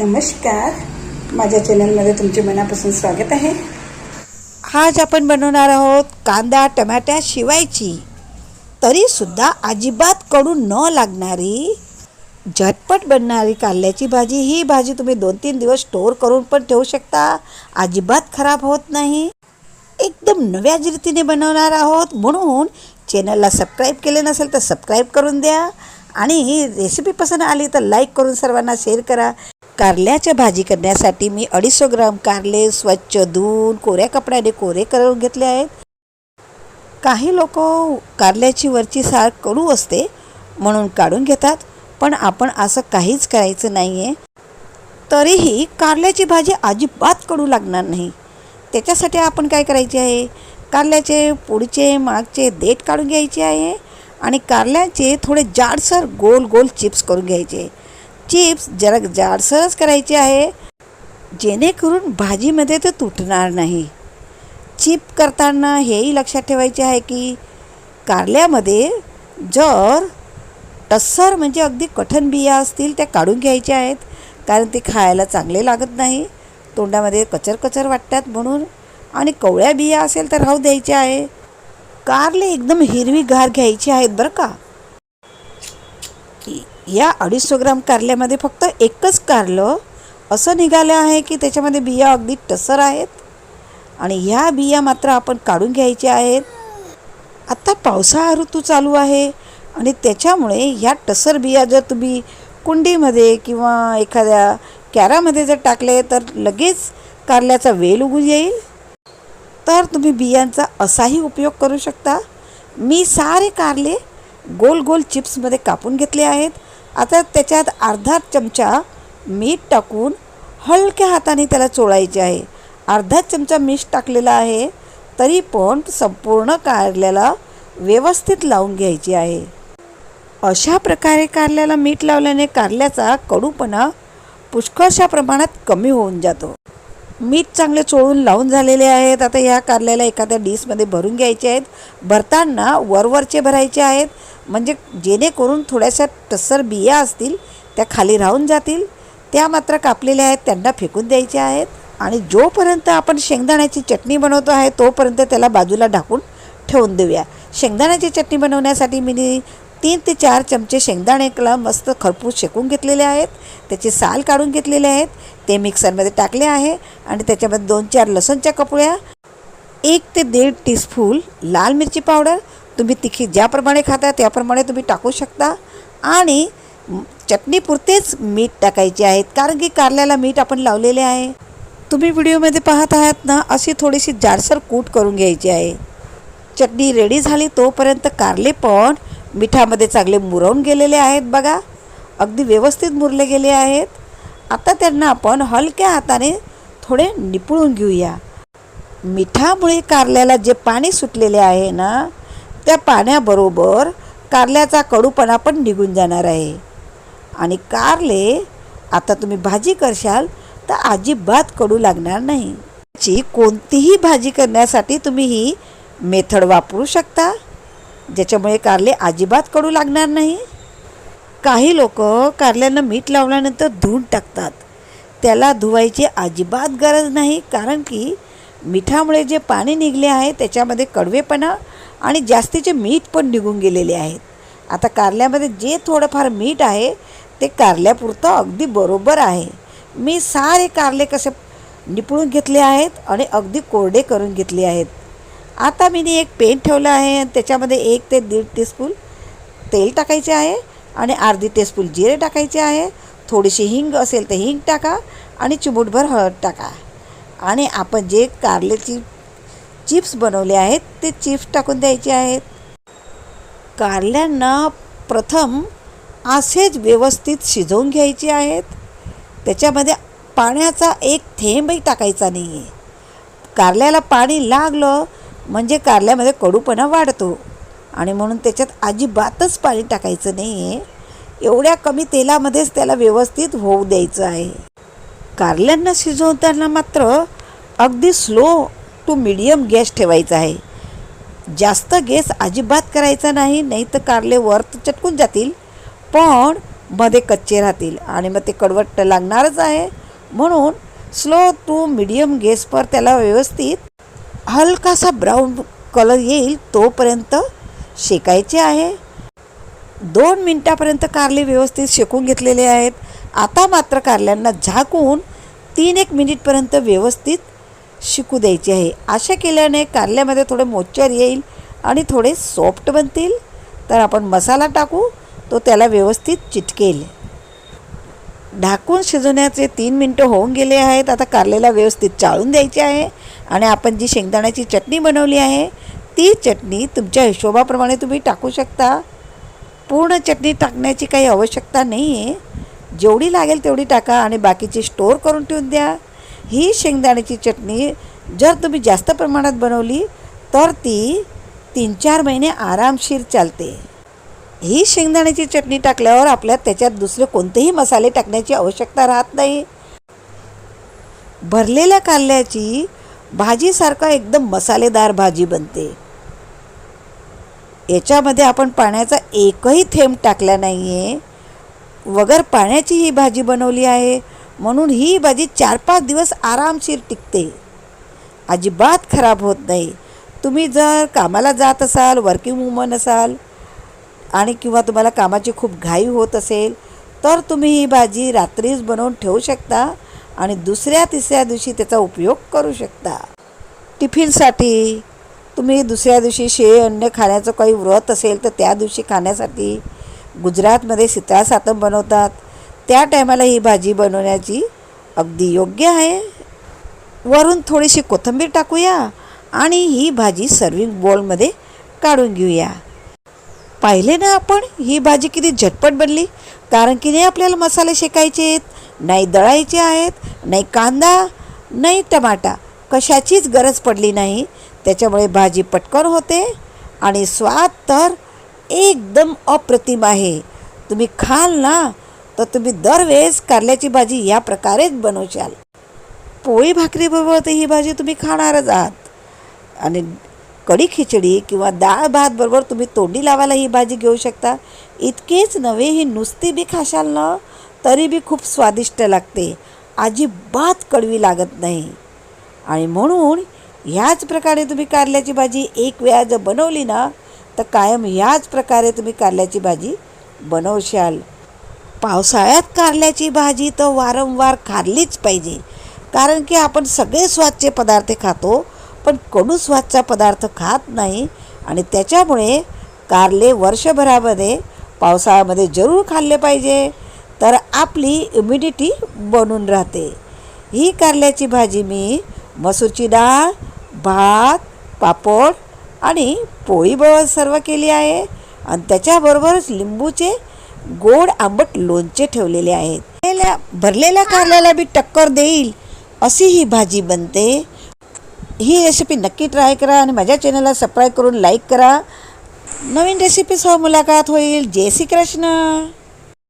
नमस्कार. माझ्या चॅनलमध्ये तुमचे मनापासून स्वागत आहे. आज आपण बनवणार आहोत कांदा टमाट्या शिवायची. तरीसुद्धा अजिबात कडू न लागणारी झटपट बनणारी कारल्याची भाजी. ही भाजी तुम्ही दोन तीन दिवस स्टोअर करून पण ठेवू शकता. अजिबात खराब होत नाही. एकदम नव्या रीतीने बनवणार आहोत. म्हणून चॅनलला सबस्क्राईब केले नसेल तर सबस्क्राईब करून द्या. आणि ही रेसिपी पसंत आली तर लाईक करून सर्वांना शेअर करा. कारल्याच्या भाजी करण्यासाठी मी अडीचशे ग्राम कारले स्वच्छ धुवून कोऱ्या कपड्याने कोरे करून घेतले आहेत. काही लोक कारल्याची वरची सार कडू असते म्हणून काढून घेतात पण आपण असं काहीच करायचं नाही आहे तरीही कारल्याची भाजी अजिबात कडू लागणार नाही. त्याच्यासाठी आपण काय करायचे आहे? कारल्याचे पुढचे मागचे देठ काढून घ्यायचे आहे आणि कारल्याचे थोडे जाडसर गोल गोल चिप्स करून घ्यायचे. चिप्स जरा जाडसरच करायचे आहे. जेणेकरून भाजीमध्ये ते तुटणार नाही. चिप करताना हेही लक्षात ठेवायचे आहे की कारल्यामध्ये जर टस्सर म्हणजे अगदी कठण बिया असतील त्या काढून घ्यायच्या आहेत कारण ते खायला चांगले लागत नाही. तोंडामध्ये कचर कचर वाटतात म्हणून आणि कवळ्या बिया असेल तर राहू द्यायच्या आहे. कारले एकदम हिरवी गार घ्यायची आहेत बरं का? या अडीचशे ग्राम कारल्यामध्ये फक्त एकच कारलं असं निघालं आहे की त्याच्यामध्ये बिया अगदी टसर आहेत. आणि ह्या बिया मात्र आपण काढून घ्यायच्या आहेत. आत्ता पावसाळा ऋतू चालू आहे आणि त्याच्यामुळे ह्या टसर बिया जर तुम्ही कुंडीमध्ये किंवा एखाद्या कॅरामध्ये जर टाकले तर लगेच कारल्याचा वेल उगून येईल. तर तुम्ही बियांचा असाही उपयोग करू शकता. मी सारे कारले गोल गोल चिप्समध्ये कापून घेतले आहेत. आता त्याच्यात अर्धा चमचा मीठ टाकून हलक्या हाताने त्याला चोळायचे आहे. अर्धा चमचा मीठ टाकलेला आहे तरी पण संपूर्ण कारल्याला व्यवस्थित लावून घ्यायची आहे. अशा प्रकारे कारल्याला मीठ लावल्याने कारल्याचा कडूपणा पुष्कळशा प्रमाणात कमी होऊन जातो. मीठ चांगले चोळून लावून झालेले आहेत. आता ह्या कारल्याला एखाद्या डिशमध्ये भरून घ्यायचे आहेत. भरताना वरवरचे भरायचे आहेत. म्हणजे जेणेकरून थोड्याशा टसर बिया असतील त्या खाली राहून जातील. त्या मात्र कापलेल्या आहेत त्यांना फेकून द्यायच्या आहेत. आणि जोपर्यंत आपण शेंगदाण्याची चटणी बनवतो आहे तोपर्यंत त्याला बाजूला ढाकून ठेवून देऊया. शेंगदाण्याची चटणी बनवण्यासाठी मी तीन ते चार चमचे शेंगदाण्याला मस्त खरपूस शेकून घेतलेले आहेत. त्याचे साल काढून घेतलेले आहेत. ते मिक्सरमध्ये टाकले आहे आणि त्याच्यामध्ये दोन चार लसणच्या कपड्या एक ते दीड टीस्पून लाल मिरची पावडर. तुम्ही तिखी ज्याप्रमाणे खाता त्याप्रमाणे तुम्ही टाकू शकता. आणि चटणीपुरतेच मीठ टाकायचे आहेत कारण की कारल्याला मीठ आपण लावलेले आहे. तुम्ही व्हिडिओमध्ये पाहत आहात ना अशी थोडीशी जाडसर कूट करून घ्यायची आहे. चटणी रेडी झाली तोपर्यंत कारले पण मिठामध्ये चांगले मुरवून गेलेले आहेत बघा. अगदी व्यवस्थित मुरले गेले आहेत. आता त्यांना आपण हलक्या हाताने थोडे निपुळून घेऊया. मिठामुळे कारल्याला जे पाणी सुटलेले आहे ना त्या पाण्याबरोबर कारल्याचा कडूपणा पण निघून जाणार आहे. आणि कारले आता तुम्ही भाजी करशाल तर अजिबात कडू लागणार नाही. ची कोणतीही भाजी करण्यासाठी तुम्ही ही मेथड वापरू शकता. ज्याच्यामुळे कारले अजिबात कडू लागणार नाही. काही लोक कारल्यांना मीठ लावल्यानंतर धुवून टाकतात. त्याला धुवायची अजिबात गरज नाही कारण की मिठामुळे जे पाणी निघले आहे त्याच्यामध्ये कडवेपणा आणि जास्तीचे मीठ पण निघून गेलेले आहेत आता कारल्यामध्ये जे थोडंफार मीठ आहे ते कारल्यापुरतं अगदी बरोबर आहे. मी सारे कारले कसे निपळून घेतले आहेत आणि अगदी कोरडे करून घेतले आहेत. आता मी एक पेन ठेवलं आहे आणि त्याच्यामध्ये एक ते दीड टीस्पून तेल टाकायचे आहे आणि अर्धी टीस्पून जिरे टाकायचे आहे. थोडीशी हिंग असेल तर हिंग टाका आणि चिमूटभर हळद टाका. आणि आपण जे कारल्याची चिप्स बनवले आहेत ते चिप्स टाकून द्यायचे आहेत. कारल्यांना प्रथम असेच व्यवस्थित शिजवून घ्यायचे आहेत. त्याच्यामध्ये पाण्याचा एक थेंबही टाकायचा नाही आहे कारल्याला पाणी लागलं म्हणजे कारल्यामध्ये कडूपणा वाढतो. आणि म्हणून त्याच्यात अजिबातच पाणी टाकायचं नाही आहे एवढ्या कमी तेलामध्येच त्याला व्यवस्थित होऊ द्यायचं आहे. कारल्यांना शिजवताना मात्र अगदी स्लो टू मिडियम गॅस ठेवायचा आहे. जास्त गॅस अजिबात करायचा नाही नाही तर कारले वर तर चटकून जातील पण मध्ये कच्चे राहतील आणि मग ते कडवट लागणारच आहे. म्हणून स्लो टू मिडियम गॅसवर त्याला व्यवस्थित हलकासा ब्राऊन कलर येईल तोपर्यंत शेकायचे आहे. दोन मिनटापर्यंत कारले व्यवस्थित शेकून घेतलेले आहेत. आता मात्र कारल्यांना झाकून तीन एक मिनिटपर्यंत व्यवस्थित शिकू द्यायचे आहे. अशा केल्याने कारल्यामध्ये थोडे मोच्चर येईल आणि थोडे सॉफ्ट बनतील. तर आपण मसाला टाकू तो त्याला व्यवस्थित चिटकेल. ढाकून शिजवण्याचे तीन मिनटं होऊन गेले आहेत. आता कारलेला व्यवस्थित चाळून द्यायचे आहे. आणि आपण जी शेंगदाण्याची चटणी बनवली आहे ती चटणी तुमच्या हिशोबाप्रमाणे तुम्ही टाकू शकता. पूर्ण चटणी टाकण्याची काही आवश्यकता नाही आहे जेवढी लागेल तेवढी टाका आणि बाकीची स्टोअर करून ठेवून द्या. ही शेंगदाण्याची चटणी जर तुम्ही जास्त प्रमाणात बनवली तर ती तीन चार महिने आरामशीर चालते. ही शेंगदाण्याची चटणी टाकल्यावर आपल्यात त्याच्यात दुसरे कोणतेही मसाले टाकण्याची आवश्यकता राहत नाही. भरलेल्या कारल्याची भाजीसारखा एकदम मसालेदार भाजी बनते. याच्यामध्ये आपण पाण्याचा एकही थेंब टाकला नाही आहे वगर पाण्याची ही भाजी बनवली आहे. म्हणून ही भाजी चार पाच दिवस आरामशीर टिकते. अजिबात खराब होत नाही. तुम्ही जर कामाला जात असाल वर्किंग वुमन असाल आणि किंवा तुम्हाला कामाची खूप घाई होत असेल तर तुम्ही ही भाजी रात्रीच बनवून ठेवू शकता. आणि दुसऱ्या तिसऱ्या दिवशी त्याचा उपयोग करू शकता. टिफिनसाठी तुम्ही दुसऱ्या दिवशी शेळी अन्न खाण्याचं काही व्रत असेल तर त्या दिवशी खाण्यासाठी गुजरातमध्ये शीतळा सातम बनवतात. त्या टायमाला ही भाजी बनवण्याची अगदी योग्य आहे. वरून थोडीशी कोथिंबीर टाकूया आणि ही भाजी सर्विंग बोलमध्ये काढून घेऊया. पाहिले ना आपण ही भाजी किती झटपट बनली. कारण की नाही आपल्याला मसाले शेकायचे आहेत नाही दळायचे आहेत नाही कांदा नाही टमाटा. कशाचीच गरज पडली नाही. त्याच्यामुळे भाजी पटकन होते आणि स्वाद तर एकदम अप्रतिम आहे. तुम्ही खाल ना तर तुम्ही दरवेळेस कारल्याची भाजी या प्रकारेच बनवशाल. पोळी भाकरीबरोबर तर ही भाजी तुम्ही खाणारच आहात. आणि कढी खिचडी किंवा डाळ भात बरोबर तुम्ही तोंडी लावायला ही भाजी घेऊ शकता. इतकेच नव्हे ही नुसती बी खाशाल ना तरी बी खूप स्वादिष्ट लागते. अजिबात कडवी लागत नाही. आणि म्हणून ह्याच प्रकारे तुम्ही कारल्याची भाजी एक वेळा जर बनवली ना तर कायम ह्याच प्रकारे तुम्ही कारल्याची भाजी बनवशाल. पावसाळ्यात कारल्याची भाजी तर वारंवार खाल्लीच पाहिजे. कारण की आपण सगळे स्वादचे पदार्थ खातो पण कडू स्वादचा पदार्थ खात नाही आणि त्याच्यामुळे कारले वर्षभरामध्ये पावसाळ्यामध्ये जरूर खाल्ले पाहिजे तर आपली इम्युनिटी बनून राहते. ही कारल्याची भाजी मी मसूरची डाळ भात पापड आणि पोळीबरोबर सर्व केली आहे आणि त्याच्याबरोबरच लिंबूचे गोड आंबट लोणचे ठेवलेले आहेत. भरलेल्या भरलेल्या कारल्याला बी टक्कर देईल अशी ही भाजी बनते. ही रेसिपी नक्की ट्राय करा आणि माझ्या चॅनलला सबस्क्राईब करून लाईक करा. नवीन रेसिपीसह मुलाखत होईल. जय श्री कृष्ण.